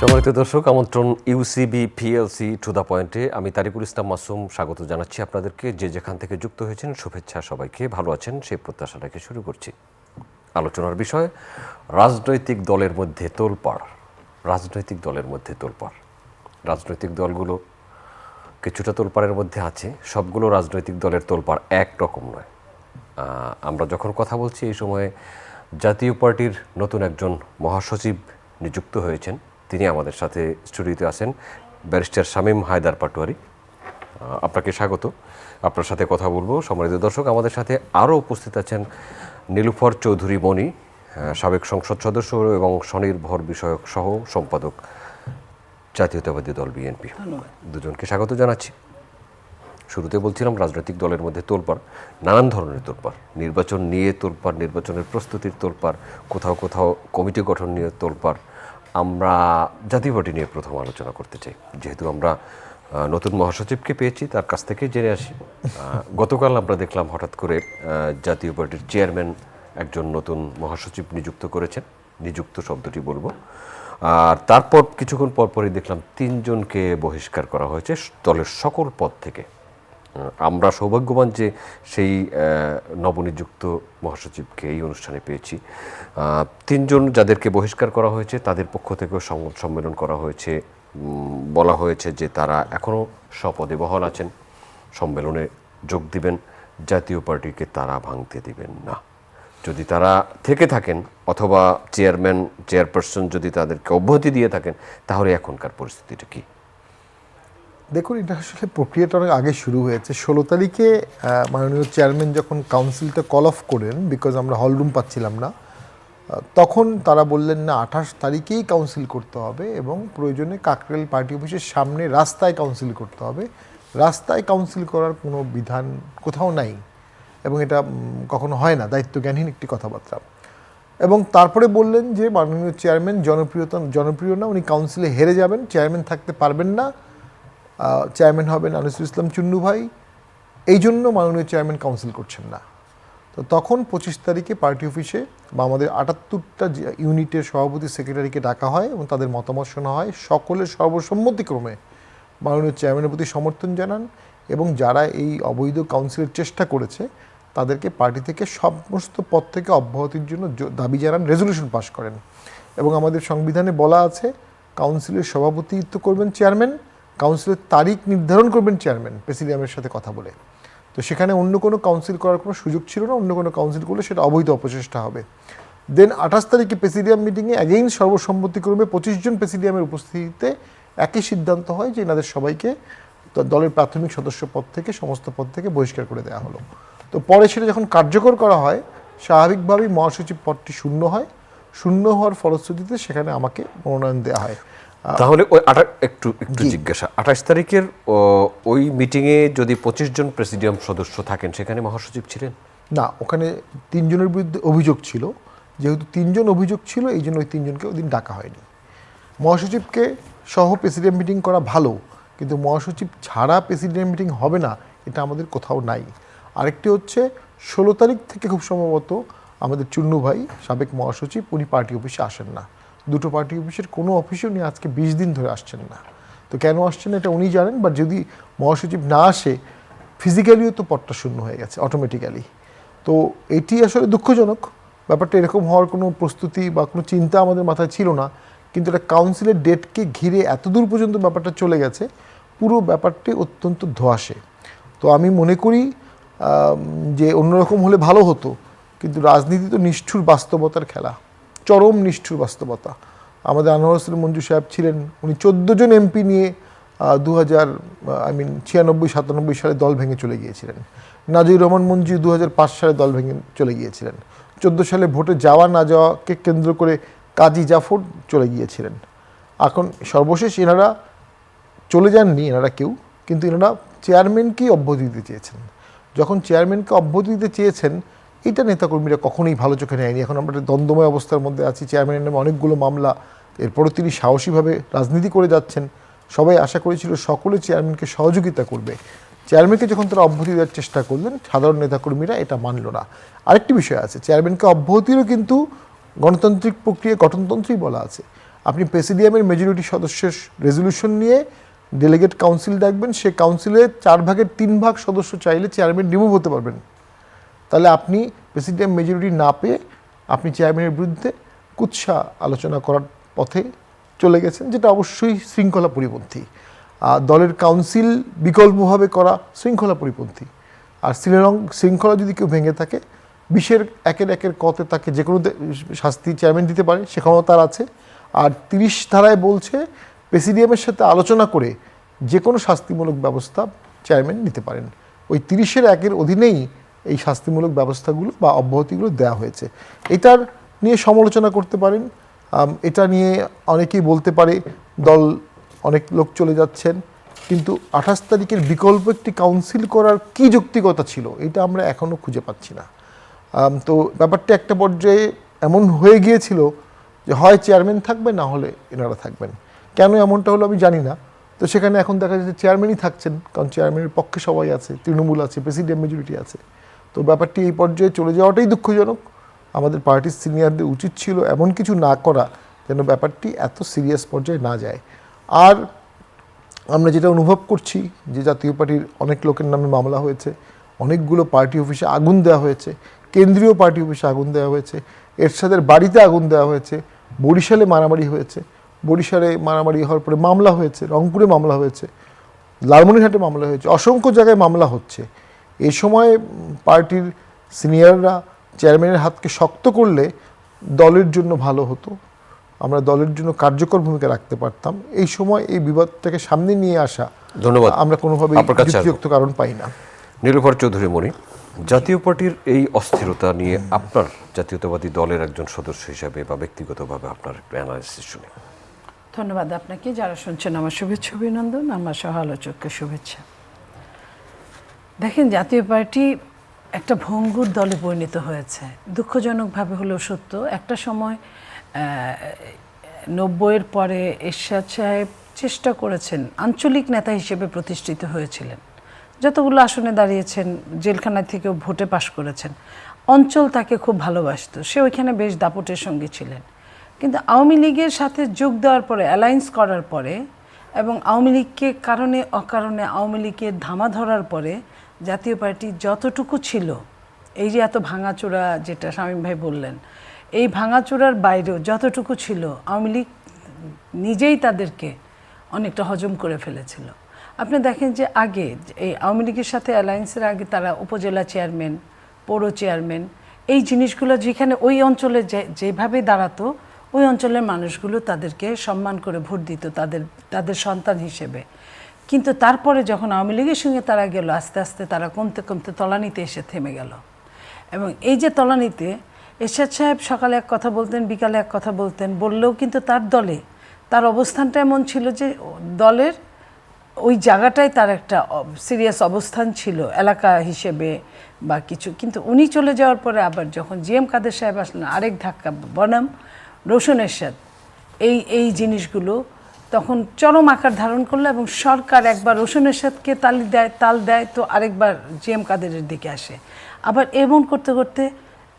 সম্মানিত দর্শক, আমন্ত্রণ ইউসিবি পিএলসি টু দ্য পয়েন্টে আমি তারিকুল ইসলাম মাসুম স্বাগত জানাচ্ছি আপনাদেরকে। যে যেখান থেকে যুক্ত হয়েছেন, শুভেচ্ছা সবাইকে। ভালো আছেন, সেই প্রত্যাশা রেখে শুরু করছি। আলোচনার বিষয়, রাজনৈতিক দলের মধ্যে তোলপাড়। রাজনৈতিক দলের মধ্যে তোলপাড়। রাজনৈতিক দলগুলো কিছুটা তোলপাড়ের মধ্যে আছে। সবগুলো রাজনৈতিক দলের তোলপাড় এক রকম নয়। আমরা যখন কথা বলছি, এই সময়ে জাতীয় পার্টির নতুন একজন মহাসচিব নিযুক্ত হয়েছেন। তিনি আমাদের সাথে স্টুডিওতে আছেন। ব্যারিস্টার শামীম হায়দার পাটোয়ারি। আপনাকে স্বাগত। আপনার সাথে কথা বলব। সম্মানিত দর্শক আমাদের সাথে আরও উপস্থিত আছেন নীলুফর চৌধুরী মণি সাবেক সংসদ সদস্য এবং স্বনির্ভর বিষয়ক সহ সম্পাদক জাতীয়তাবাদী দল বিএনপি। দুজনকে স্বাগত জানাচ্ছি। শুরুতে বলছিলাম রাজনৈতিক দলের মধ্যে তোলপাড় নানান ধরনের তোলপাড় নির্বাচন নিয়ে তোলপাড় নির্বাচনের প্রস্তুতির তোলপাড় কোথাও কোথাও কমিটি গঠন নিয়ে তোলপাড় আমরা জাতীয় পার্টি নিয়ে প্রথম আলোচনা করতে চাই। যেহেতু আমরা নতুন মহাসচিবকে পেয়েছি, তার কাছ থেকে জেনে আসি। গতকাল আমরা দেখলাম হঠাৎ করে জাতীয় পার্টির চেয়ারম্যান একজন নতুন মহাসচিব নিযুক্ত করেছেন। নিযুক্ত শব্দটি বলব। আর তারপর কিছুক্ষণ পরপরই দেখলাম তিনজনকে বহিষ্কার করা হয়েছে দলের সকল পদ থেকে। আমরা সৌভাগ্যবান যে সেই নবনিযুক্ত মহাসচিবকে এই অনুষ্ঠানে পেয়েছি। তিনজন যাদেরকে বহিষ্কার করা হয়েছে, তাদের পক্ষ থেকেও সংবাদ সম্মেলন করা হয়েছে। বলা হয়েছে যে তারা এখনও স্বপদে বহাল আছেন। সম্মেলনে যোগ দিবেন, জাতীয় পার্টিকে তারা ভাঙতে দিবেন না। যদি তারা থেকে থাকেন অথবা চেয়ারম্যান, চেয়ারপারসন যদি তাদেরকে অব্যাহতি দিয়ে থাকেন, তাহলে এখনকার পরিস্থিতিটা কী? দেখুন, এটা আসলে প্রক্রিয়াটা অনেক আগে শুরু হয়েছে। ষোলো তারিখে মাননীয় চেয়ারম্যান যখন কাউন্সিলটা কল অফ করেন বিকজ আমরা হলরুম পাচ্ছিলাম না তখন তারা বললেন, না, আঠাশ তারিখেই কাউন্সিল করতে হবে এবং প্রয়োজনে কাকরেল পার্টি অফিসের সামনে রাস্তায় কাউন্সিল করতে হবে। রাস্তায় কাউন্সিল করার কোনো বিধান কোথাও নাই এবং এটা কখনো হয় না, দায়িত্বজ্ঞানহীন একটি কথাবার্তা। এবং তারপরে বললেন যে, মাননীয় চেয়ারম্যান, জনপ্রিয়তা, জনপ্রিয় না, উনি কাউন্সিলে হেরে যাবেন, চেয়ারম্যান থাকতে পারবেন না। চেয়ারম্যান হবেন আনিসুল ইসলাম চুন্নু ভাই। এই জন্য মাননীয় চেয়ারম্যান কাউন্সিল করছেন না। তো তখন পঁচিশ তারিখে পার্টি অফিসে বা আমাদের আটাত্তরটা ইউনিটের সভাপতি সেক্রেটারিকে ডাকা হয় এবং তাদের মতামত শোনা হয়, সকলের সর্বসম্মতিক্রমে মাননীয় চেয়ারম্যানের প্রতি সমর্থন জানান এবং যারা এই অবৈধ কাউন্সিলের চেষ্টা করেছে, তাদেরকে পার্টি থেকে সমস্ত পদ থেকে অব্যাহতির জন্য দাবি জানান রেজলিউশন পাশ করেন। এবং আমাদের সংবিধানে বলা আছে কাউন্সিলের সভাপতিত্ব করবেন চেয়ারম্যান কাউন্সিলের তারিখ নির্ধারণ করবেন চেয়ারম্যান, প্রেসিডিয়ামের সাথে কথা বলে। তো সেখানে অন্য কোনো কাউন্সিল করার কোনো সুযোগ ছিল না, অন্য কোনো কাউন্সিল করলে সেটা অবৈধ অপচেষ্টা হবে। দেন আঠাশ তারিখে প্রেসিডিয়াম মিটিংয়ে অ্যাগেইন সর্বসম্মতিক্রমে পঁচিশ জন প্রেসিডিয়ামের উপস্থিতিতে একই সিদ্ধান্ত হয় যে এনাদের সবাইকে দলের প্রাথমিক সদস্য পদ থেকে, সমস্ত পদ থেকে বহিষ্কার করে দেওয়া হলো। তো পরে সেটা যখন কার্যকর করা হয়, স্বাভাবিকভাবেই মহাসচিব পদটি শূন্য হয়। শূন্য হওয়ার ফলশ্রুতিতে সেখানে আমাকে মনোনয়ন দেওয়া হয়। তাহলে ওই আঠা একটু একটু জিজ্ঞাসা। আঠাশ তারিখের ওই মিটিংয়ে যদি পঁচিশ জন প্রেসিডিয়াম সদস্য থাকেন সেখানে মহাসচিব ছিলেন? না ওখানে তিনজনের বিরুদ্ধে অভিযোগ ছিল। যেহেতু তিনজন অভিযোগ ছিল এই জন্য ওই তিনজনকে ওই দিন ডাকা হয়নি। মহাসচিবকে সহ প্রেসিডেন্ট মিটিং করা ভালো কিন্তু মহাসচিব ছাড়া প্রেসিডেন্ট মিটিং হবে না এটা আমাদের কোথাও নাই। আরেকটি হচ্ছে ষোলো তারিখ থেকে খুব সম্ভবত আমাদের চুন্নু ভাই সাবেক মহাসচিব উনি পার্টি অফিসে আসেন না। দুটো পার্টি অফিসের কোনো অফিসে উনি আজকে বিশ দিন ধরে আসছেন না। তো কেন আসছেন এটা উনি জানেন বাট যদি মহাসচিব না আসে ফিজিক্যালিও তো পদটা শূন্য হয়ে গেছে অটোমেটিক্যালি তো এটি আসলে দুঃখজনক। ব্যাপারটা এরকম হওয়ার কোনো প্রস্তুতি বা কোনো চিন্তা আমাদের মাথায় ছিল না, কিন্তু এটা কাউন্সিলের ডেটকে ঘিরে এত দূর পর্যন্ত ব্যাপারটা চলে গেছে, পুরো ব্যাপারটি অত্যন্ত ধোয়াশে। তো আমি মনে করি যে অন্যরকম হলে ভালো হতো, কিন্তু রাজনীতি তো নিষ্ঠুর বাস্তবতার খেলা। চরম নিষ্ঠুর বাস্তবতা। আমাদের আনোয়ার হোসেন মঞ্জু সাহেব ছিলেন, উনি চোদ্দ জন এমপি নিয়ে দু হাজার আই মিন ছিয়ানব্বই, সাতানব্বই সালে দল ভেঙে চলে গিয়েছিলেন। নাজির রহমান মঞ্জু দু সালে দল ভেঙে চলে গিয়েছিলেন। চোদ্দ সালে ভোটে যাওয়া, না যাওয়াকে কেন্দ্র করে কাজী জাফর চলে গিয়েছিলেন। এখন সর্বশেষ এনারা চলে যাননি, এনারা কেউ, কিন্তু এনারা চেয়ারম্যানকেই অব্যাহতি দিতে চেয়েছেন। যখন চেয়ারম্যানকে অব্যাহতি দিতে চেয়েছেন এটা নেতাকর্মীরা কখনোই ভালো চোখে নেয়নি। এখন আমরা দ্বন্দ্বময় অবস্থার মধ্যে আছি। চেয়ারম্যানের নামে অনেকগুলো মামলা, এরপরও তিনি সাহসীভাবে রাজনীতি করে যাচ্ছেন। সবাই আশা করেছিল সকলে চেয়ারম্যানকে সহযোগিতা করবে। চেয়ারম্যানকে যখন তারা অব্যাহতি দেওয়ার চেষ্টা করলেন, সাধারণ নেতাকর্মীরা এটা মানল না। আরেকটি বিষয় আছে, চেয়ারম্যানকে অব্যাহতিরও কিন্তু গণতান্ত্রিক প্রক্রিয়া, গঠনতন্ত্রই বলা আছে। আপনি প্রেসিডিয়ামের মেজরিটি সদস্যের রেজলিউশন নিয়ে ডেলিগেট কাউন্সিল ডাকবেন, সে কাউন্সিলে চার ভাগের তিন ভাগ সদস্য চাইলে চেয়ারম্যান রিমুভ হতে পারবেন। তাহলে আপনি প্রেসিডিয়াম মেজরিটি না পেয়ে আপনি চেয়ারম্যানের বিরুদ্ধে কুৎসা আলোচনা করার পথে চলে গেছেন, যেটা অবশ্যই শৃঙ্খলা পরিপন্থী। দলের কাউন্সিল বিকল্পভাবে করা শৃঙ্খলা পরিপন্থী। আর শ্রীরং শৃঙ্খলা যদি কেউ ভেঙে থাকে, বিশের একের একের কতে তাকে যে কোনো শাস্তি চেয়ারম্যান দিতে পারে, সেখানেও তার আছে। আর তিরিশ ধারায় বলছে, প্রেসিডিয়ামের সাথে আলোচনা করে যে কোনো শাস্তিমূলক ব্যবস্থা চেয়ারম্যান নিতে পারেন। ওই তিরিশের একের অধীনেই এই শাস্তিমূলক ব্যবস্থাগুলো বা অব্যাহতিগুলো দেওয়া হয়েছে। এটার নিয়ে সমালোচনা করতে পারেন। এটা নিয়ে অনেকেই বলতে পারে দল অনেক লোক চলে যাচ্ছেন। কিন্তু আঠাশ তারিখের বিকল্প একটি কাউন্সিল করার কি যৌক্তিকতা ছিল, এটা আমরা এখনও খুঁজে পাচ্ছি না। তো ব্যাপারটা একটা পর্যায়ে এমন হয়ে গিয়েছিল যে হয় চেয়ারম্যান থাকবে না হলে এনারা থাকবেন। কেন এমনটা হলো আমি জানি না। তো সেখানে এখন দেখা যাচ্ছে চেয়ারম্যানই থাকছেন, কারণ চেয়ারম্যানের পক্ষে সবাই আছে, তৃণমূল আছে প্রেসিডেন্ট মেজরিটি আছে। তো ব্যাপারটি এই পর্যায়ে চলে যাওয়াটাই দুঃখজনক। আমাদের পার্টির সিনিয়রদের উচিত ছিল এমন কিছু না করা যেন ব্যাপারটি এত সিরিয়াস পর্যায়ে না যায়। আর আমরা যেটা অনুভব করছি যে জাতীয় পার্টির অনেক লোকের নামে মামলা হয়েছে, অনেকগুলো পার্টি অফিসে আগুন দেওয়া হয়েছে, কেন্দ্রীয় পার্টি অফিসে আগুন দেওয়া হয়েছে, এরশাদের বাড়িতে আগুন দেওয়া হয়েছে, বরিশালে মারামারি হয়েছে, বরিশালে মারামারি হওয়ার পরে মামলা হয়েছে, রংপুরে মামলা হয়েছে, লালমনিরহাটে মামলা হয়েছে, অসংখ্য জায়গায় মামলা হচ্ছে। এই সময় পার্টির সিনিয়ররা চেয়ারম্যানের হাতকে শক্ত করলে দলের জন্য ভালো হতো। আমরা দলের জন্য কার্যকর ভূমিকা রাখতে পারতাম। এই সময় এই বিবাদটাকে সামনে নিয়ে আসা ধন্যবাদ। আমরা কোনোভাবে আপনার কাছে যুক্তিযুক্ত কারণ পাই না। নীলুফার চৌধুরী মণি জাতীয় পার্টির এই অস্থিরতা নিয়ে আপনার জাতীয়তাবাদী দলের একজন সদস্য হিসাবে বা ব্যক্তিগতভাবে আপনার একটু অ্যানালাইসিস শুনি। ধন্যবাদ আপনাকে। যারা শুনছেন আমার শুভেচ্ছা অভিনন্দন। আমার সহ আলোচককে শুভেচ্ছা। দেখেন, জাতীয় পার্টি একটা ভঙ্গুর দলে পরিণত হয়েছে। দুঃখজনকভাবে হলেও সত্য, একটা সময় নব্বইয়ের পরে এরশাদ সাহেব চেষ্টা করেছেন আঞ্চলিক নেতা হিসেবে প্রতিষ্ঠিত হয়েছিলেন। যতগুলো আসনে দাঁড়িয়েছেন জেলখানা থেকেও ভোটে পাশ করেছেন, অঞ্চল তাকে খুব ভালোবাসতো। সে ওইখানে বেশ দাপটের সঙ্গে ছিলেন। কিন্তু আওয়ামী লীগের সাথে যোগ দেওয়ার পরে, অ্যালায়েন্স করার পরে এবং আওয়ামী লীগকে কারণে অকারণে আওয়ামী লীগের ধামা ধরার পরে জাতীয় পার্টি যতটুকু ছিল, এই যে এত ভাঙাচোরা যেটা শামীম ভাই বললেন, এই ভাঙাচোরার বাইরেও যতটুকু ছিল, আওয়ামী লীগ নিজেই তাদেরকে অনেকটা হজম করে ফেলেছিল। আপনি দেখেন যে আগে, এই আওয়ামী লীগের সাথে অ্যালায়েন্সের আগে তারা উপজেলা চেয়ারম্যান, পৌর চেয়ারম্যান, এই জিনিসগুলো যেখানে ওই অঞ্চলে যেভাবে দাঁড়াতো, ওই অঞ্চলের মানুষগুলো তাদেরকে সম্মান করে ভোট দিত তাদের তাদের সন্তান হিসেবে। কিন্তু তারপরে যখন আওয়ামী লীগের সঙ্গে তারা গেল, আস্তে আস্তে তারা কমতে কমতে তলানিতে এসে থেমে গেল। এবং এই যে তলানিতে এরশাদ সাহেব সকালে এক কথা বলতেন, বিকালে এক কথা বলতেন, বললেও কিন্তু তার দলে তার অবস্থানটা এমন ছিল যে দলের ওই জায়গাটায় তার একটা সিরিয়াস অবস্থান ছিল, এলাকা হিসেবে বা কিছু। কিন্তু উনি চলে যাওয়ার পরে আবার যখন জি এম কাদের সাহেব আসলেন, আরেক ধাক্কা, বনাম, রোশন এরশাদ, এই এই জিনিসগুলো তখন চরম আকার ধারণ করল এবং সরকার একবার রোশন এরশাদকে তালি দেয়, তাল দেয়, তো আরেকবার জি এম কাদেরের দিকে আসে। আবার এমন করতে করতে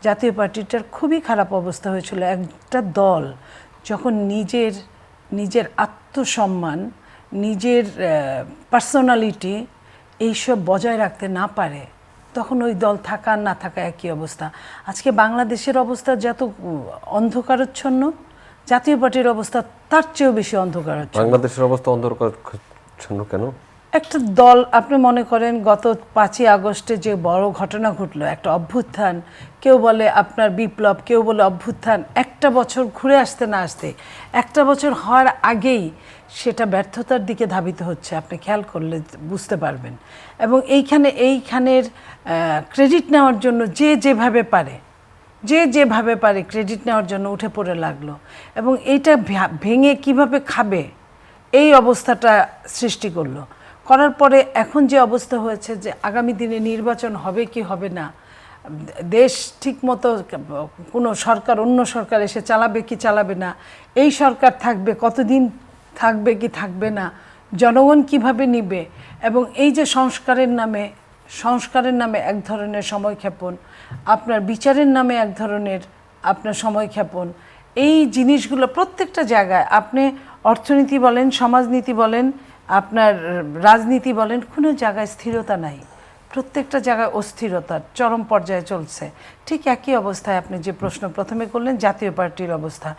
জাতীয় পার্টিটার খুবই খারাপ অবস্থা হয়েছিল একটা দল যখন নিজের নিজের আত্মসম্মান, নিজের পার্সোনালিটি এইসব বজায় রাখতে না পারে, তখন ওই দল থাকা না থাকা একই অবস্থা। আজকে বাংলাদেশের অবস্থা যত অন্ধকারচ্ছন্ন জাতীয় পার্টির অবস্থা তার চেয়েও বেশি অন্ধকারচ্ছন্ন বাংলাদেশের অবস্থা অন্ধকার কেন? একটা দল আপনি মনে করেন গত পাঁচই আগস্টে যে বড় ঘটনা ঘটলো একটা অভ্যুত্থান কেউ বলে আপনার বিপ্লব কেউ বলে অভ্যুত্থান একটা বছর ঘুরে আসতে না আসতে একটা বছর হওয়ার আগেই সেটা ব্যর্থতার দিকে ধাবিত হচ্ছে আপনি খেয়াল করলে বুঝতে পারবেন। এবং এইখানে এইখানের ক্রেডিট নেওয়ার জন্য যে যেভাবে পারে যে যেভাবে পারে ক্রেডিট নেওয়ার জন্য উঠে পড়ে লাগল। এবং এইটা ভেঙে কীভাবে খাবে? এই অবস্থাটা সৃষ্টি করল। করার পরে এখন যে অবস্থা হয়েছে যে আগামী দিনে নির্বাচন হবে কি হবে না, দেশ ঠিকমতো কোনো সরকার, অন্য সরকার এসে চালাবে কি চালাবে না, এই সরকার থাকবে, কতদিন থাকবে কি থাকবে না, জনগণ কীভাবে নিবে, এবং এই যে সংস্কারের নামে সংস্কারের নামে এক ধরনের সময়ক্ষেপণ আপনার বিচারের নামে এক ধরনের আপনার সময়ক্ষেপণ এই জিনিসগুলো প্রত্যেকটা জায়গায় আপনি অর্থনীতি বলেন, সমাজনীতি বলেন, আপনার রাজনীতি বলেন, কোনো জায়গায় স্থিরতা নাই। প্রত্যেকটা জায়গায় অস্থিরতা, চরম পর্যায়ে চলছে। ঠিক একই অবস্থায় আপনি যে প্রশ্ন প্রথমে করলেন, জাতীয় পার্টির অবস্থা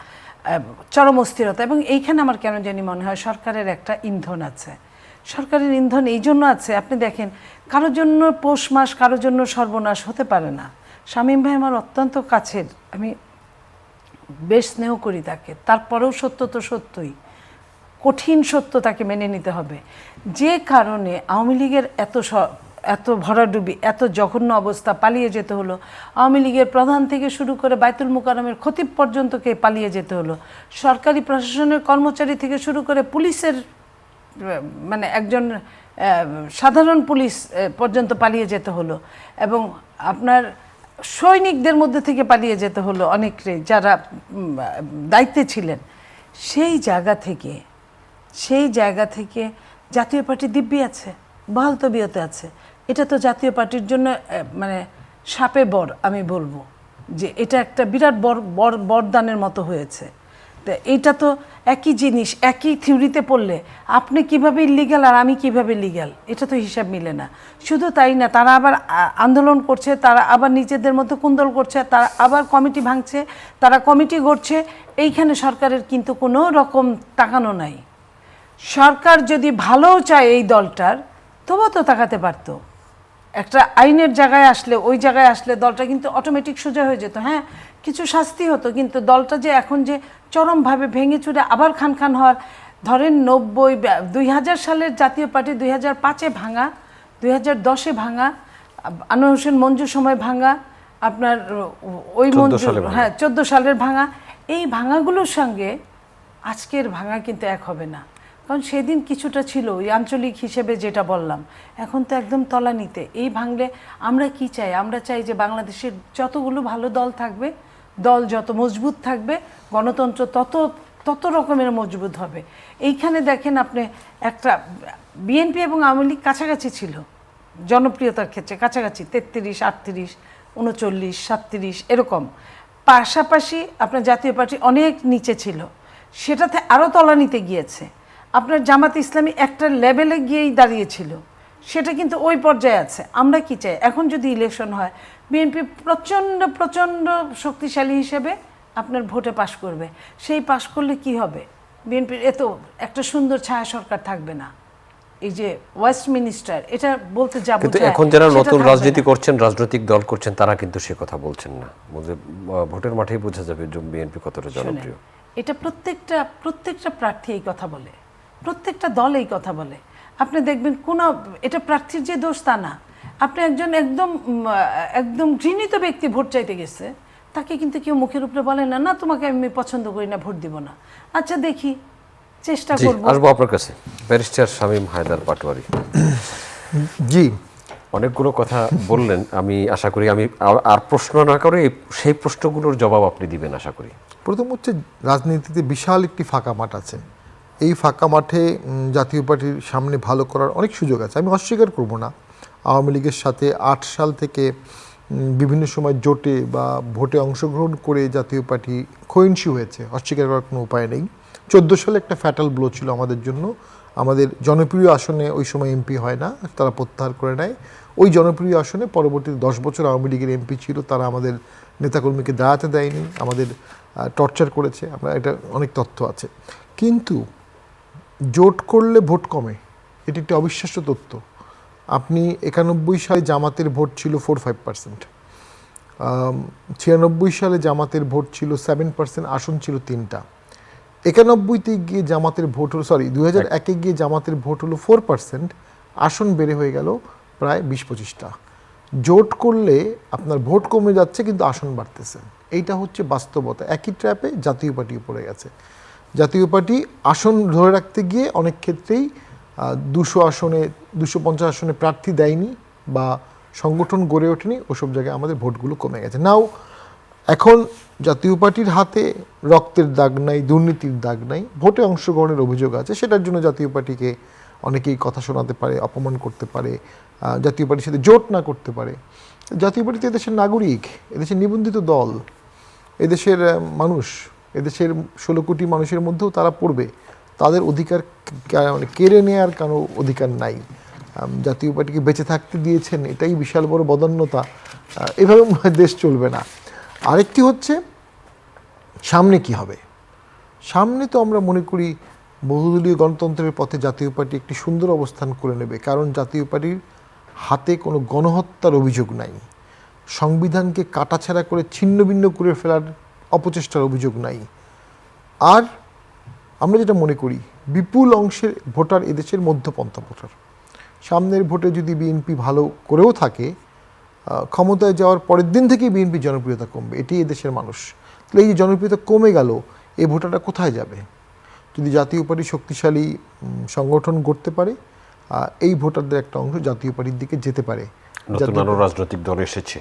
চরম অস্থিরতা এবং এইখানে আমার কেন জানি মনে হয় সরকারের একটা ইন্ধন আছে। সরকারের ইন্ধন এই জন্য আছে। আপনি দেখেন, কারোর জন্য পৌষ মাস, কারোর জন্য সর্বনাশ হতে পারে না। শামীম ভাই আমার অত্যন্ত কাছের, আমি বেশ স্নেহ করি তাকে। তারপরেও সত্য তো সত্যই। কঠিন সত্য তাকে মেনে নিতে হবে। যে কারণে আওয়ামী লীগের এত স- এত ভরাডুবি, এত জঘন্য অবস্থা পালিয়ে যেতে হলো। আওয়ামী লীগের প্রধান থেকে শুরু করে বাইতুল মুকারমের খতিব পর্যন্তকে পালিয়ে যেতে হলো? সরকারি প্রশাসনের কর্মচারী থেকে শুরু করে পুলিশের মানে একজন সাধারণ পুলিশ পর্যন্ত পালিয়ে যেতে হলো এবং আপনার সৈনিকদের মধ্যে থেকে পালিয়ে যেতে হলো অনেকে যারা দায়িত্বে ছিলেন। সেই জায়গা থেকে, সেই জায়গা থেকে জাতীয় পার্টি দিব্যি আছে, বহাল তবিয়তে আছে। এটা তো জাতীয় পার্টির জন্য মানে সাপে বর, আমি বলব। যে এটা একটা বিরাট বর বর, বরদানের মতো হয়েছে। তা এইটা তো একই জিনিস, একই থিওরিতে পড়লে আপনি কীভাবে ইলিগাল আর আমি কীভাবে লিগ্যাল এটা তো হিসাব মিলে না। শুধু তাই না, তারা আবার আন্দোলন করছে, তারা আবার নিজেদের মধ্যে কুন্দল করছে, তারা আবার কমিটি ভাঙছে, তারা কমিটি গড়ছে। এইখানে সরকারের কিন্তু কোনো রকম তাকানো নাই। সরকার যদি ভালোও চায় এই দলটার, তবুও তো তাকাতে পারতো। একটা আইনের জায়গায় আসলে ওই জায়গায় আসলে দলটা কিন্তু অটোমেটিক সোজা হয়ে যেত হ্যাঁ? কিছু শাস্তি হতো কিন্তু দলটা যে এখন যে চরমভাবে ভেঙে চুরে আবার খান খান হওয়ার ধরেন নব্বই দুই হাজার সালের জাতীয় পার্টি দুই হাজার পাঁচে ভাঙা দুই হাজার দশে ভাঙা আনোয়ার হোসেন মঞ্জুর সময় ভাঙা আপনার ওই মঞ্জুর হ্যাঁ চোদ্দ সালের ভাঙা এই ভাঙাগুলোর সঙ্গে আজকের ভাঙা কিন্তু এক হবে না। কারণ সেদিন কিছুটা ছিল ওই আঞ্চলিক হিসেবে যেটা বললাম। এখন তো একদম তলানিতে। এই ভাঙলে আমরা কি চাই? আমরা চাই যে বাংলাদেশের যতগুলো ভালো দল থাকবে, দল যত মজবুত থাকবে, গণতন্ত্র তত তত রকমের মজবুত হবে। এইখানে দেখেন আপনি একটা বিএনপি এবং আওয়ামী লীগ কাছাকাছি ছিল, জনপ্রিয়তার ক্ষেত্রে কাছাকাছি, তেত্রিশ, আটত্রিশ, উনচল্লিশ, সাতত্রিশ, এরকম। পাশাপাশি আপনার জাতীয় পার্টি অনেক নিচে ছিল। সেটাতে আরও তলানিতে গিয়েছে। আপনার জামাত ইসলামী একটা লেভেলে গিয়েই দাঁড়িয়েছিল। সেটা কিন্তু ওই পর্যায়ে আছে। আমরা কি চাই? এখন যদি ইলেকশন হয় বিএনপি প্রচণ্ড প্রচণ্ড শক্তিশালী হিসেবে আপনার ভোটে পাশ করবে। সেই পাশ করলে কি হবে? বিএনপির এত একটা সুন্দর ছায়া সরকার থাকবে না। এই যে ওয়েস্ট মিনিস্টার এটা বলতে যাব কিন্তু এখন যারা নতুন রাজনীতি করছেন রাজনৈতিক দল করছেন তারা কিন্তু সে কথা বলছেন না। বলতে ভোটের মাঠেই বোঝা যাবে বিএনপি কতটা জনপ্রিয়। এটা প্রত্যেকটা প্রত্যেকটা প্রার্থী এই কথা বলে। প্রত্যেকটা দল এই কথা বলে। আপনি দেখবেন কোনো এটা প্রার্থীর যে দোষ তা না। আপনি একজন একদম একদম ঘৃণিত ব্যক্তি ভোট চাইতে গেছে তাকে কিন্তু কেউ মুখের উপরে বলে না না তোমাকে আমি পছন্দ করি না ভোট দিব না। আচ্ছা দেখি চেষ্টা করব। আসব আপনার কাছে। ব্যারিস্টার শামীম হায়দার পাটোয়ারি। জি। অনেকগুলো কথা বললেন আমি আশা করি আমি আর- আর প্রশ্ন না করে সেই প্রশ্নগুলোর জবাব আপনি দিবেন আশা করি। প্রথম হচ্ছে রাজনীতিতে বিশাল একটি ফাঁকা মাঠ আছে। এই ফাঁকা মাঠে জাতীয় পার্টির সামনে ভালো করার অনেক সুযোগ আছে। আমি অস্বীকার করব না। আওয়ামী লীগের সাথে আট সাল থেকে বিভিন্ন সময় জোটে বা ভোটে অংশগ্রহণ করে জাতীয় পার্টি ক্ষয়িষ্ণু হয়েছে। অস্বীকার করার কোনো উপায় নেই। চোদ্দ সালে একটা ফ্যাটাল ব্লো ছিল আমাদের জন্য। আমাদের জনপ্রিয় আসনে ওই সময় এমপি হয় না, তারা প্রত্যাহার করে নেয়। ওই জনপ্রিয় আসনে পরবর্তী দশ বছর আওয়ামী লীগের এমপি ছিল। তারা আমাদের নেতাকর্মীকে দাঁড়াতে দেয়নি। আমাদের টর্চার করেছে। আমরা এটা অনেক তথ্য আছে। কিন্তু জোট করলে ভোট কমে, এটি একটি অবিশ্বাস্য তথ্য। আপনি একানব্বই সালে জামাতের ভোট ছিল ফোর ফাইভ পার্সেন্ট ছিয়ানব্বই সালে জামাতের ভোট ছিল সেভেন পার্সেন্ট আসন ছিল তিনটা। একানব্বইতে গিয়ে জামাতের ভোট হলো সরি দুই হাজার একে গিয়ে জামাতের ভোট হলো ফোর পার্সেন্ট আসন বেড়ে হয়ে গেল প্রায় বিশ পঁচিশটা। জোট করলে আপনার ভোট কমে যাচ্ছে, কিন্তু আসন বাড়তেছে। এইটা হচ্ছে বাস্তবতা। একই ট্র্যাপে জাতীয় পার্টি পড়ে গেছে। জাতীয় পার্টি আসন ধরে রাখতে গিয়ে অনেক ক্ষেত্রেই দুশো আসনে, দুশো পঞ্চাশ আসনে প্রার্থী দেয়নি বা সংগঠন গড়ে ওঠেনি, ওসব জায়গায় আমাদের ভোটগুলো কমে গেছে। নাও, এখন জাতীয় পার্টির হাতে রক্তের দাগ নাই, দুর্নীতির দাগ নাই, ভোটে অংশগ্রহণের অভিযোগ আছে, সেটার জন্য জাতীয় পার্টিকে অনেকেই কথা শোনাতে পারে, অপমান করতে পারে জাতীয় পার্টির সাথে জোট না করতে পারে। জাতীয় পার্টি তো এদেশের নাগরিক এদেশের নিবন্ধিত দল এদেশের মানুষ এদেশের ষোলো কোটি মানুষের মধ্যেও তারা পড়বে। তাদের অধিকার মানে কেড়ে নেওয়ার কোনো অধিকার নাই। জাতীয় পার্টিকে বেঁচে থাকতে দিয়েছেন, এটাই বিশাল বড় বদান্যতা। এভাবে দেশ চলবে না। আরেকটি হচ্ছে, সামনে কি হবে? সামনে তো আমরা মনে করি বহুদলীয় গণতন্ত্রের পথে জাতীয় পার্টি একটি সুন্দর অবস্থান করে নেবে, কারণ জাতীয় পার্টির হাতে কোনো গণহত্যার অভিযোগ নাই। সংবিধানকে কাটাছেড়া করে ছিন্নভিন্ন করে ফেলার অপচেষ্টার অভিযোগ নাই। আর আমরা যেটা মনে করি বিপুল অংশের ভোটার এদেশের মধ্যপন্থা ভোটার। সামনের ভোটে যদি বিএনপি ভালো করেও থাকে ক্ষমতায় যাওয়ার পরের দিন থেকেই বিএনপি জনপ্রিয়তা কমবে। এটি এদেশের মানুষ। তাহলে এই যে জনপ্রিয়তা কমে গেল এই ভোটারটা কোথায় যাবে? যদি জাতীয় পার্টি শক্তিশালী সংগঠন করতে পারে এই ভোটারদের একটা অংশ জাতীয় পার্টির দিকে যেতে পারে। রাজনৈতিক দল এসেছে।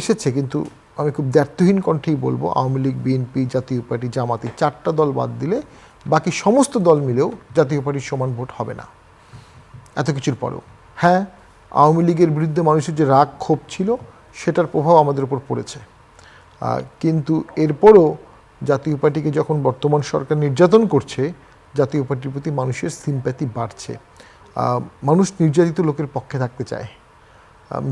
এসেছে কিন্তু আমি খুব দ্ব্যর্থহীন কণ্ঠেই বলব, আওয়ামী লীগ, বিএনপি, জাতীয় পার্টি, জামাতি চারটা দল বাদ দিলে বাকি সমস্ত দল মিলেও জাতীয় পার্টির সমান ভোট হবে না। এত কিছুর পরেও। হ্যাঁ আওয়ামী লীগের বিরুদ্ধে মানুষের যে রাগ, ক্ষোভ ছিল, সেটার প্রভাব আমাদের উপর পড়েছে। কিন্তু এরপরও জাতীয় পার্টিকে যখন বর্তমান সরকার নির্যাতন করছে, জাতীয় পার্টির প্রতি মানুষের সিম্প্যাথি বাড়ছে। মানুষ নির্যাতিত লোকের পক্ষে থাকতে চায়।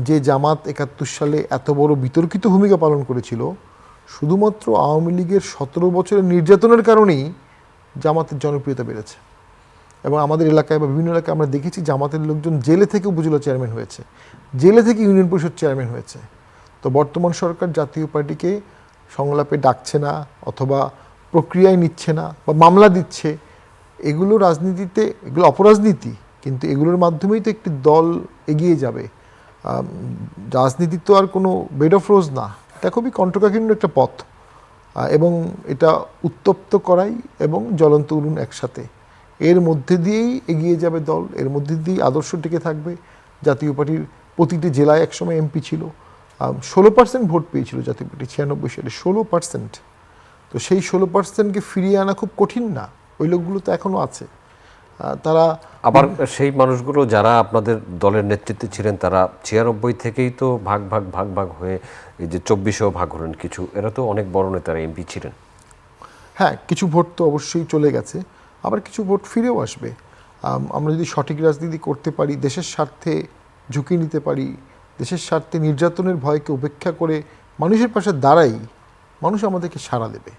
যে জামাত একাত্তর সালে এত বড় বিতর্কিত ভূমিকা পালন করেছিল, শুধুমাত্র আওয়ামী লীগের সতেরো বছরের নির্যাতনের কারণেই জামাতের জনপ্রিয়তা বেড়েছে। এবং আমাদের এলাকায় বা বিভিন্ন এলাকায় আমরা দেখেছি জামাতের লোকজন জেলে থেকে উপজেলা চেয়ারম্যান হয়েছে। জেলে থেকে ইউনিয়ন পরিষদ চেয়ারম্যান হয়েছে। তো বর্তমান সরকার জাতীয় পার্টিকে সংলাপে ডাকছে না অথবা প্রক্রিয়ায় নিচ্ছে না বা মামলা দিচ্ছে। এগুলো রাজনীতিতে, এগুলো অপরাজনীতি, কিন্তু এগুলোর মাধ্যমেই তো একটি দল এগিয়ে যাবে। রাজনীতি তো আর কোনো বেড অফ রোজ না। এটা খুবই কণ্ঠকাকীর্ণ একটা পথ। এবং এটা উত্তপ্ত করাই এবং জ্বলন্ত উনুন একসাথে। এর মধ্যে দিয়েই এগিয়ে যাবে দল, এর মধ্যে দিয়েই আদর্শ টিকে থাকবে। জাতীয় পার্টির প্রতিটি জেলায় একসময় এমপি ছিল। ষোলো পার্সেন্ট ভোট পেয়েছিল জাতীয় পার্টি, ছিয়ানব্বই সালে, ষোলো পার্সেন্ট তো সেই ষোলো পার্সেন্টকে ফিরিয়ে আনা খুব কঠিন না। ওই লোকগুলো তো এখনও আছে। তারা আবার সেই মানুষগুলো যারা আপনাদের দলের নেতৃত্বে ছিলেন তারা ছিয়ানব্বই থেকেই তো ভাগ ভাগ ভাগ ভাগ হয়ে এই যে চব্বিশেও ভাগ হলেন কিছু। এরা তো অনেক বড় নেতারা এমপি ছিলেন। হ্যাঁ কিছু ভোট তো অবশ্যই চলে গেছে। আবার কিছু ভোট ফিরেও আসবে। আমরা যদি সঠিক রাজনীতি করতে পারি দেশের স্বার্থে ঝুঁকি নিতে পারি দেশের স্বার্থে নির্যাতনের ভয়কে উপেক্ষা করে মানুষের পাশে দাঁড়াই মানুষ আমাদেরকে সাড়া দেবে।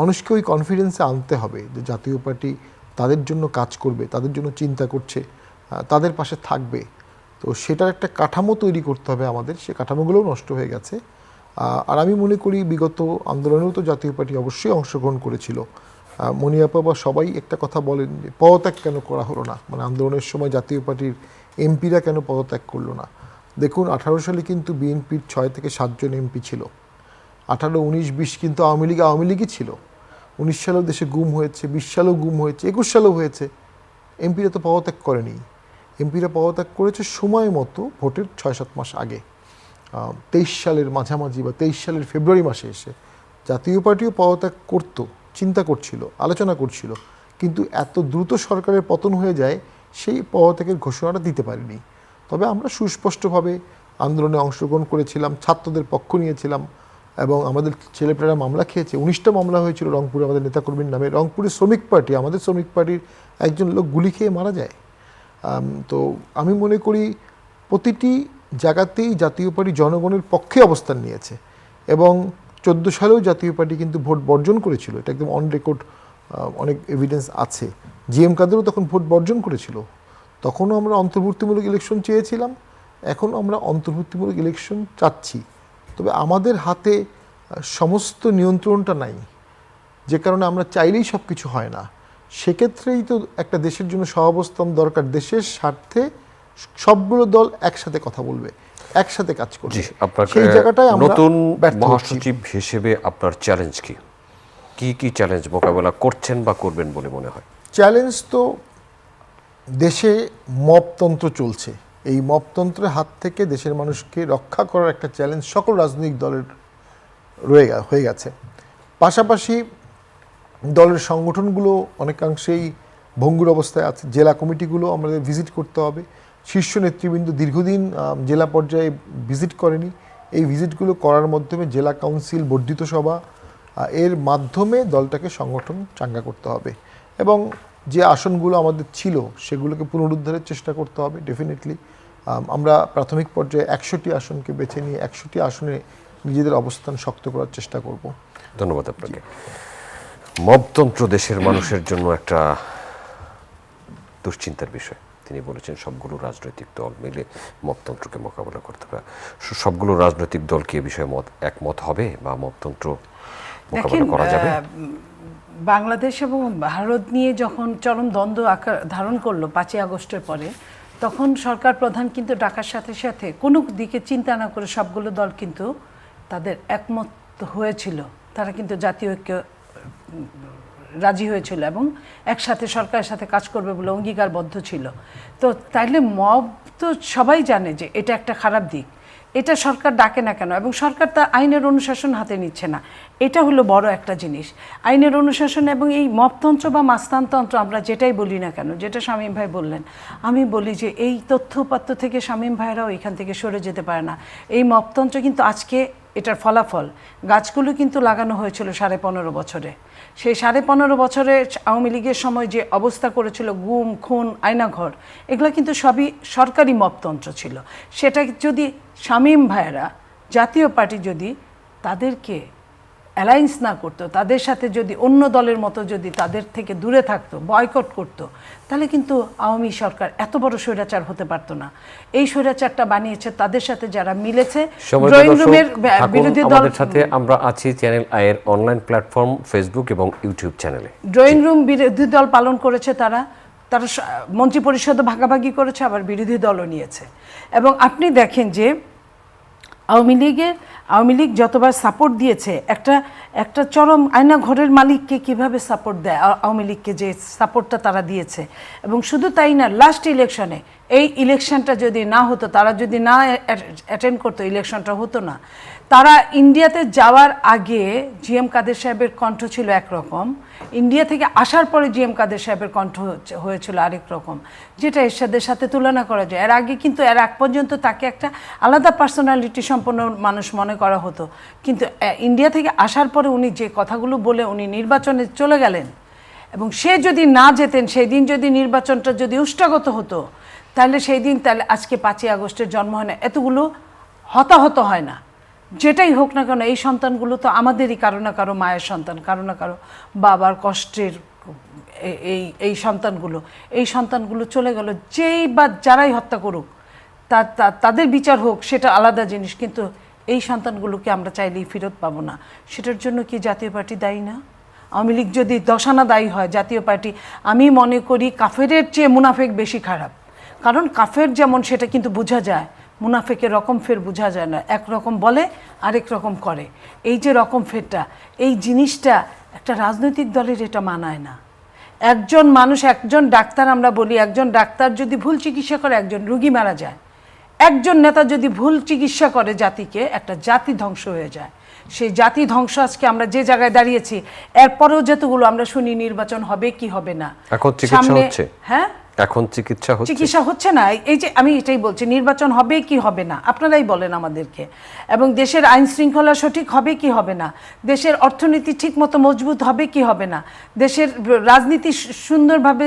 মানুষকে ওই কনফিডেন্সে আনতে হবে যে জাতীয় পার্টি তাদের জন্য কাজ করবে, তাদের জন্য চিন্তা করছে তাদের পাশে থাকবে। তো সেটার একটা কাঠামো তৈরি করতে হবে আমাদের। সে কাঠামোগুলোও নষ্ট হয়ে গেছে। আর আমি মনে করি বিগত আন্দোলনেও তো জাতীয় পার্টি অবশ্যই অংশগ্রহণ করেছিল। মনিয়াপা বা সবাই একটা কথা বলেন যে পদত্যাগ কেন করা হলো না? মানে আন্দোলনের সময় জাতীয় পার্টির এমপিরা কেন পদত্যাগ করল না? দেখুন, আঠারো সালে কিন্তু বিএনপির ছয় থেকে সাতজন এমপি ছিল। আঠারো, উনিশ, বিশ কিন্তু আওয়ামী লীগ আওয়ামী লীগই ছিল। উনিশ সালেও দেশে গুম হয়েছে, বিশ সালেও গুম হয়েছে, একুশ সালেও হয়েছে। এমপিরা তো পদত্যাগ করেনি। এমপিরা পদত্যাগ করেছে সময় মতো ভোটের ছয় সাত মাস আগে। তেইশ সালের মাঝামাঝি বা তেইশ সালের ফেব্রুয়ারি মাসে এসে জাতীয় পার্টিও পদত্যাগ করতো, চিন্তা করছিল, আলোচনা করছিল। কিন্তু এত দ্রুত সরকারের পতন হয়ে যায়, সেই পদত্যাগের ঘোষণাটা দিতে পারিনি। তবে আমরা সুস্পষ্টভাবে আন্দোলনে অংশগ্রহণ করেছিলাম, ছাত্রদের পক্ষ নিয়েছিলাম এবং আমাদের ছেলেপেলেরা মামলা খেয়েছে। উনিশটা মামলা হয়েছিল রংপুরে আমাদের নেতাকর্মীর নামে। রংপুরের শ্রমিক পার্টি, আমাদের শ্রমিক পার্টির একজন লোক গুলি খেয়ে মারা যায়। তো আমি মনে করি প্রতিটি জায়গাতেই জাতীয় পার্টি জনগণের পক্ষে অবস্থান নিয়েছে এবং চোদ্দ সালেও জাতীয় পার্টি কিন্তু ভোট বর্জন করেছিল। এটা একদম অন রেকর্ড অনেক এভিডেন্স আছে। জিএম কাদেরও তখন ভোট বর্জন করেছিল। তখনও আমরা অন্তর্ভুক্তিমূলক ইলেকশন চেয়েছিলাম। এখনও আমরা অন্তর্ভুক্তিমূলক ইলেকশন চাচ্ছি। তবে আমাদের হাতে সমস্ত নিয়ন্ত্রণটা নাই। যে কারণে আমরা চাইলেই সব কিছু হয় না। সেক্ষেত্রেই তো একটা দেশের জন্য সহাবস্থান দরকার দেশের স্বার্থে সবগুলো দল একসাথে কথা বলবে একসাথে কাজ করবে। সেই জায়গাটায় আমরা নতুন। মহাসচিব হিসেবে আপনার চ্যালেঞ্জ কি? কি কি চ্যালেঞ্জ মোকাবেলা করছেন বা করবেন বলে মনে হয়? চ্যালেঞ্জ তো দেশে মপতন্ত্র চলছে। এই মপতন্ত্রের হাত থেকে দেশের মানুষকে রক্ষা করার একটা চ্যালেঞ্জ সকল রাজনৈতিক দলের রয়ে হয়ে গেছে। পাশাপাশি দলের সংগঠনগুলো অনেকাংশেই ভঙ্গুর অবস্থায় আছে। জেলা কমিটিগুলো আমাদের ভিজিট করতে হবে। শীর্ষ নেতৃবৃন্দ দীর্ঘদিন জেলা পর্যায়ে ভিজিট করেনি। এই ভিজিটগুলো করার মাধ্যমে জেলা কাউন্সিল বর্ধিত সভা এর মাধ্যমে দলটাকে সংগঠন চাঙ্গা করতে হবে। এবং যে আসনগুলো আমাদের ছিল, সেগুলোকে পুনরুদ্ধারের চেষ্টা করতে হবে ডেফিনেটলি আমরা প্রাথমিক পর্যায়ে একশোটি আসনকে বেছে নিয়ে একশোটি আসনে নিজেদের অবস্থান শক্ত করার চেষ্টা করব। ধন্যবাদ আপনাকে। মবতন্ত্র দেশের মানুষের জন্য একটা দুশ্চিন্তার বিষয়। তিনি বলেছেন সবগুলো রাজনৈতিক দল মিলে মবতন্ত্রকে মোকাবেলা করতে হবে। সবগুলো রাজনৈতিক দল কি এ বিষয়ে মত একমত হবে বা মবতন্ত্র মোকাবেলা করা যাবে? বাংলাদেশ এবং ভারত নিয়ে যখন চরম দ্বন্দ্ব আকার ধারণ করল পাঁচই আগস্টের পরে তখন সরকার প্রধান কিন্তু ডাকার সাথে সাথে কোনো দিকে চিন্তা না করে সবগুলো দল কিন্তু তাদের একমত হয়েছিল। তারা কিন্তু জাতীয় ঐক্য রাজি হয়েছিল এবং একসাথে সরকারের সাথে কাজ করবে বলে অঙ্গীকারবদ্ধ ছিল। তো তাইলে মব তো সবাই জানে যে এটা একটা খারাপ দিক। এটা সরকার ডাকে না কেন? এবং সরকার তা আইনের অনুশাসন হাতে নিচ্ছে না। এটা হলো বড় একটা জিনিস। আইনের অনুশাসন এবং এই মপতন্ত্র বা মাস্তানতন্ত্র আমরা যেটাই বলি না কেন, যেটা শামীম ভাই বললেন, আমি বলি যে এই তথ্য উপাত্য থেকে শামীম ভাইরাও এখান থেকে সরে যেতে পারে না। এই মপতন্ত্র কিন্তু আজকে এটার ফলাফল। গাছগুলো কিন্তু লাগানো হয়েছিল সাড়ে পনেরো বছরে। সেই সাড়ে পনেরো বছরে আওয়ামী লীগের সময় যে অবস্থা করেছিল, গুম, খুন, আয়নাঘর, এগুলো কিন্তু সবই সরকারি মপতন্ত্র ছিল। সেটা যদি শামীম ভাইয়েরা, জাতীয় পার্টি যদি তাদেরকে অ্যালায়েন্স না করতো তাদের সাথে যদি অন্য দলের মতো যদি তাদের থেকে দূরে থাকতো বয়কট করতো তাহলে কিন্তু আওয়ামী সরকার এত বড় স্বৈরাচার হতে পারতো না। এই স্বৈরাচারটা বানিয়েছে তাদের সাথে যারা মিলেছে। বিরোধী দল সাথে। আমরা আছি চ্যানেল আয়ের অনলাইন প্ল্যাটফর্ম ফেসবুক এবং ইউটিউব চ্যানেলে। ড্রয়িং রুম বিরোধী দল পালন করেছে তারা। তারা মন্ত্রী পরিষদও ভাগাভাগি করেছে আবার বিরোধী দলও নিয়েছে। এবং আপনি দেখেন যে আওয়ামী লীগের, আওয়ামী লীগ যতবার সাপোর্ট দিয়েছে, একটা একটা চরম আয়না ঘরের মালিককে কীভাবে সাপোর্ট দেয় আওয়ামী লীগকে যে সাপোর্টটা তারা দিয়েছে। এবং শুধু তাই না লাস্ট ইলেকশনে এই ইলেকশনটা যদি না হতো, তারা যদি না অ্যাটেন্ড করতো ইলেকশনটা হতো না। তারা ইন্ডিয়াতে যাওয়ার আগে জিএম কাদের সাহেবের কণ্ঠ ছিল একরকম। ইন্ডিয়া থেকে আসার পরে জিএম কাদের সাহেবের কণ্ঠ হয়েছিল আরেক রকম। যেটা এরশাদের সাথে তুলনা করা যায়। এর আগে কিন্তু এর আগ পর্যন্ত তাকে একটা আলাদা পার্সোনালিটি সম্পন্ন মানুষ মনে করা হতো। কিন্তু ইন্ডিয়া থেকে আসার পরে উনি যে কথাগুলো বলে উনি নির্বাচনে চলে গেলেন। এবং সে যদি না যেতেন, সেই দিন যদি নির্বাচনটা যদি উষ্টাগত হতো, তাহলে সেই দিন, তাহলে আজকে পাঁচই আগস্টের জন্ম হয় না। এতগুলো হতাহত হয় না। যেটাই হোক না কেন, এই সন্তানগুলো তো আমাদেরই কারও না কারও মায়ের সন্তান, কারও না কারও বাবার কষ্টের এই এই সন্তানগুলো। এই সন্তানগুলো চলে গেল, যেই বা যারাই হত্যা করুক তা, তাদের বিচার হোক, সেটা আলাদা জিনিস, কিন্তু এই সন্তানগুলোকে আমরা চাইলেই ফেরত পাবো না। সেটার জন্য কি জাতীয় পার্টি দায়ী না? আওয়ামী লীগ যদি দশানা দায়ী হয় জাতীয় পার্টি, আমি মনে করি কাফেরের চেয়ে মুনাফেক বেশি খারাপ। কারণ কাফের যেমন, সেটা কিন্তু বোঝা যায় মুনাফেকের রকম ফের বোঝা যায় না। এক রকম বলে আরেক রকম করে। এই যে রকম ফেরটা এই জিনিসটা একটা রাজনৈতিক দলের এটা মানায় না। একজন মানুষ একজন ডাক্তার আমরা বলি একজন ডাক্তার যদি ভুল চিকিৎসা করে একজন রুগী মারা যায়। একজন নেতা যদি ভুল চিকিৎসা করে জাতিকে একটা জাতি ধ্বংস হয়ে যায়। সেই জাতি ধ্বংস আজকে আমরা যে জায়গায় দাঁড়িয়েছি এরপরেও যেতগুলো আমরা শুনি নির্বাচন হবে কি হবে না। সামনে- হ্যাঁ? এখন চিকিৎসা হচ্ছে। চিকিৎসা হচ্ছে না। এই যে আমি এটাই বলছি, নির্বাচন হবে কি হবে না? আপনারাই বলেন আমাদেরকে। এবং দেশের আইন শৃঙ্খলা সঠিক হবে কি হবে না? দেশের অর্থনীতি ঠিকমতো মজবুত হবে কি হবে না? দেশের রাজনীতি সুন্দরভাবে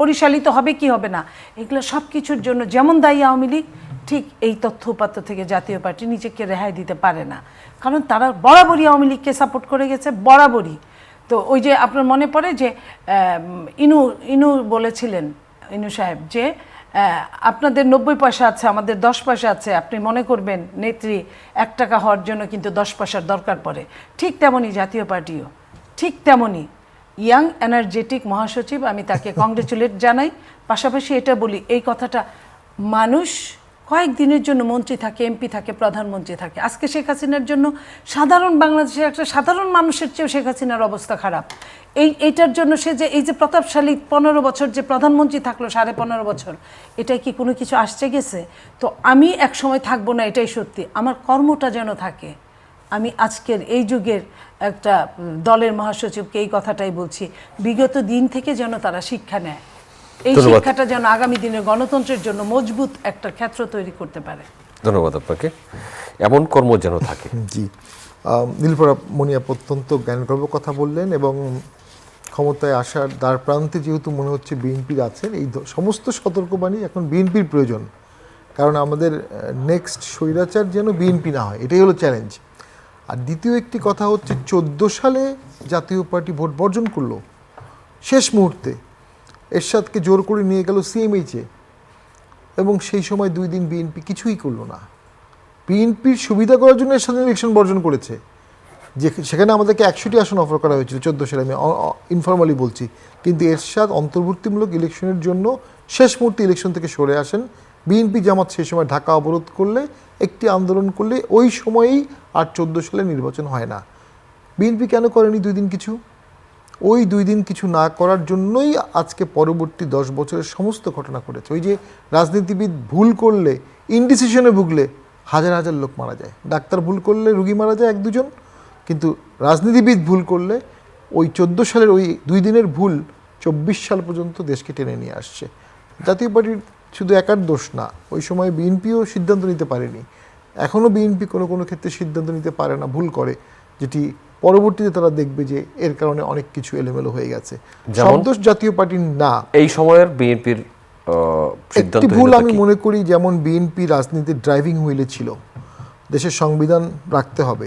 পরিচালিত হবে কি হবে না? এগুলো সব কিছুর জন্য যেমন দায়ী আওয়ামী লীগ, ঠিক এই তথ্য উপাত্ত থেকে জাতীয় পার্টি নিজেকে রেহাই দিতে পারে না। কারণ তারা বরাবরই আওয়ামী লীগকে সাপোর্ট করে গেছে, বরাবরই। তো ওই যে আপনার মনে পড়ে যে ইনু ইনু বলেছিলেন ইনু সাহেব যে আপনাদের নব্বই পয়সা আছে আমাদের দশ পয়সা আছে আপনি মনে করবেন নেত্রী এক টাকা হওয়ার জন্য কিন্তু দশ পয়সার দরকার পড়ে। ঠিক তেমনই জাতীয় পার্টিও ঠিক তেমনই ইয়াং এনার্জেটিক মহাসচিব আমি তাকে কংগ্রেচুলেট জানাই। পাশাপাশি এটা বলি এই কথাটা মানুষ কয়েকদিনের জন্য মন্ত্রী থাকে, এমপি থাকে, প্রধানমন্ত্রী থাকে। আজকে শেখ হাসিনার জন্য সাধারণ বাংলাদেশের একটা সাধারণ মানুষের চেয়েও শেখ হাসিনার অবস্থা খারাপ। এই এইটার জন্য সে যে, এই যে প্রতাপশালী পনেরো বছর যে প্রধানমন্ত্রী থাকল সাড়ে পনেরো বছর, এটাই কি কোনো কিছু আসছে গেছে? তো আমি এক সময় থাকব না, এটাই সত্যি। আমার কর্মটা যেন থাকে। আমি আজকের এই যুগের একটা দলের মহাসচিবকে এই কথাটাই বলছি। বিগত দিন থেকে যেন তারা শিক্ষা নেয়। এই। শিক্ষাটা যেন আগামী দিনে গণতন্ত্রের জন্য মজবুত একটা ক্ষেত্র তৈরি করতে পারে। ধন্যবাদ আপনাকে। এমন কর্ম যেন থাকে। জি। নীলপরা মনিয়াপ অত্যন্ত জ্ঞানগর্ব কথা বললেন এবং ক্ষমতায় আসার দ্বার প্রান্তে যেহেতু মনে হচ্ছে বিএনপির আছেন এই সমস্ত সতর্কবাণী এখন বিএনপির প্রয়োজন। কারণ আমাদের নেক্সট স্বৈরাচার যেন বিএনপি না হয় এটাই হলো চ্যালেঞ্জ আর দ্বিতীয় একটি কথা হচ্ছে চোদ্দ সালে জাতীয় পার্টি ভোট বর্জন করল। শেষ মুহূর্তে এরশাদকে জোর করে নিয়ে গেল সিএমএইচে। এবং সেই সময় দুই দিন বিএনপি কিছুই করল না। বিএনপির সুবিধা করার জন্য এরশাদ ইলেকশন বর্জন করেছে। যে সেখানে আমাদেরকে একশোটি আসন অফার করা হয়েছিল, চোদ্দ সালে, আমি ইনফর্মালি বলছি। কিন্তু এরশাদ অন্তর্বর্তীমূলক ইলেকশনের জন্য শেষ মুহূর্তে ইলেকশন থেকে সরে আসেন। বিএনপি জামাত সেই সময় ঢাকা অবরোধ করলে, একটি আন্দোলন করলে, ওই সময়েই আর চোদ্দ সালে নির্বাচন হয় না। বিএনপি কেন করেনি দুই দিন কিছু? ওই দুই দিন কিছু না করার জন্যই আজকে পরবর্তী দশ বছরের সমস্ত ঘটনা ঘটেছে। ওই যে রাজনীতিবিদ ভুল করলে ইনডিসিশনে ভুগলে হাজার হাজার লোক মারা যায়। ডাক্তার ভুল করলে রুগী মারা যায় এক দুজন, কিন্তু রাজনীতিবিদ ভুল করলে ওই চোদ্দ সালের ওই দুই দিনের ভুল চব্বিশ সাল পর্যন্ত দেশকে টেনে নিয়ে আসছে। জাতীয় পার্টির শুধু একার দোষ না, ওই সময় বিএনপিও সিদ্ধান্ত নিতে পারেনি। এখনও বিএনপি কোনো কোনো ক্ষেত্রে সিদ্ধান্ত নিতে পারে না, ভুল করে, যেটি পরবর্তীতে তারা দেখবে যে এর কারণে অনেক কিছু এলোমেলো হয়ে গেছে। দোষ জাতীয় পার্টির না। এই সময়ের বিএনপির একটি ভুল আমি মনে করি যেমন বিএনপি রাজনীতির ড্রাইভিং হুইলে ছিল। দেশের সংবিধান রাখতে হবে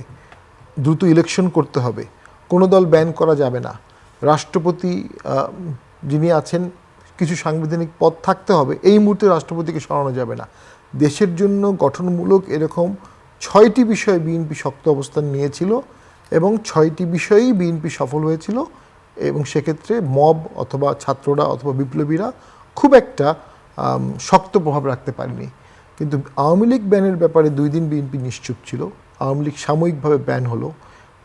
দ্রুত ইলেকশন করতে হবে কোনো দল ব্যান করা যাবে না। রাষ্ট্রপতি যিনি আছেন কিছু সাংবিধানিক পদ থাকতে হবে এই মুহূর্তে রাষ্ট্রপতিকে সরানো যাবে না। দেশের জন্য গঠনমূলক এরকম ছয়টি বিষয়ে বিএনপি শক্ত অবস্থান নিয়েছিল। এবং ছয়টি বিষয়েই বিএনপি সফল হয়েছিল এবং সেক্ষেত্রে মব অথবা ছাত্ররা অথবা বিপ্লবীরা খুব একটা শক্ত প্রভাব রাখতে পারেনি। কিন্তু আওয়ামী লীগ ব্যানের ব্যাপারে দুই দিন বিএনপি নিশ্চুপ ছিল। আওয়ামী লীগ সাময়িকভাবে ব্যান হলো।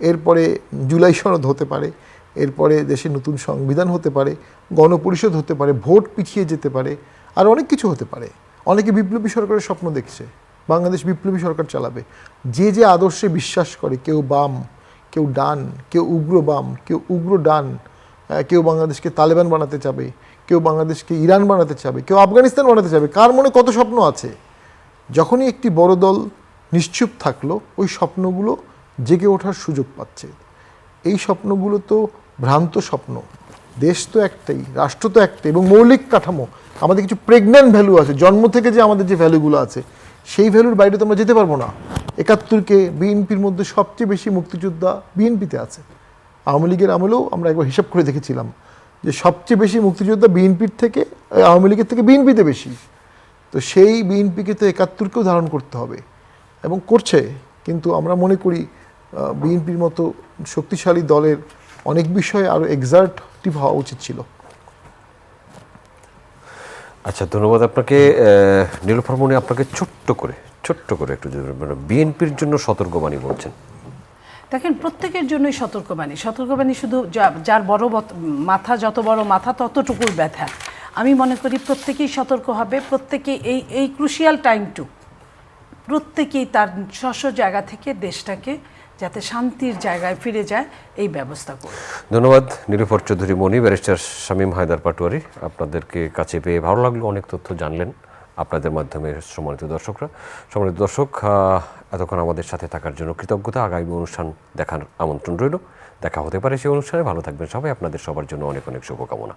এরপরে জুলাই সনদ হতে পারে, এরপরে দেশে নতুন সংবিধান হতে পারে, গণপরিষদ হতে পারে, ভোট পিছিয়ে যেতে পারে, আর অনেক কিছু হতে পারে। অনেকে বিপ্লবী সরকারের স্বপ্ন দেখছে। বাংলাদেশ বিপ্লবী সরকার চালাবে। যে যে আদর্শে বিশ্বাস করে, কেউ বাম কেউ ডান, কেউ উগ্র বাম, কেউ উগ্র ডান কেউ বাংলাদেশকে তালেবান বানাতে চাবে, কেউ বাংলাদেশকে ইরান বানাতে চাবে, কেউ আফগানিস্তান বানাতে চাবে, কার মনে কত স্বপ্ন আছে? যখনই একটি বড় দল নিশ্চুপ থাকল, ওই স্বপ্নগুলো জেগে ওঠার সুযোগ পাচ্ছে। এই স্বপ্নগুলো তো ভ্রান্ত স্বপ্ন। দেশ তো একটাই, রাষ্ট্র তো একটাই এবং মৌলিক কাঠামো। আমাদের কিছু প্রেগন্যান্ট ভ্যালু আছে, জন্ম থেকে যে আমাদের যে ভ্যালুগুলো আছে সেই ভ্যালুর বাইরে তো আমরা যেতে পারব না। একাত্তরকে বিএনপির মধ্যে সবচেয়ে বেশি মুক্তিযোদ্ধা বিএনপিতে আছে। আওয়ামী লীগের আমলেও আমরা একবার হিসাব করে দেখেছিলাম যে সবচেয়ে বেশি মুক্তিযোদ্ধা বিএনপির থেকে আওয়ামী লীগের থেকে বিএনপিতে বেশি। তো সেই বিএনপিকে তো একাত্তরকেও ধারণ করতে হবে এবং করছে। কিন্তু আমরা মনে করি বিএনপির মতো শক্তিশালী দলের অনেক বিষয়ে আরও এক্সার্টিভ হওয়া উচিত ছিল। আচ্ছা ধন্যবাদ আপনাকে। নীলুফার মনি আপনাকে ছোট্ট করে ছোট্ট করে একটু মানে বিএনপির জন্য সতর্কবাণী বলছেন। দেখেন, প্রত্যেকের জন্যই সতর্কবাণী। সতর্কবাণী শুধু যার বড় মাথা, যত বড় মাথা, ততটুকুই ব্যথা। আমি মনে করি প্রত্যেকেই সতর্ক হবে, প্রত্যেকেই এই এই ক্রুশিয়াল টাইমটু প্রত্যেকেই তার স্ব জায়গা থেকে দেশটাকে যাতে শান্তির জায়গায় ফিরে যায়, এই ব্যবস্থা করবে ধন্যবাদ নীলুফার চৌধুরী মনি ব্যারিস্টার শামীম হায়দার পাটোয়ারি। আপনাদেরকে কাছে পেয়ে ভালো লাগল, অনেক তথ্য জানলেন আপনাদের মাধ্যমে সম্মানিত দর্শকরা। সম্মানিত দর্শক এতক্ষণ আমাদের সাথে থাকার জন্য কৃতজ্ঞতা। আগামী অনুষ্ঠান দেখার আমন্ত্রণ রইল। দেখা হতে পারে সেই অনুষ্ঠানে। ভালো থাকবেন সবাই। আপনাদের সবার জন্য অনেক অনেক শুভকামনা।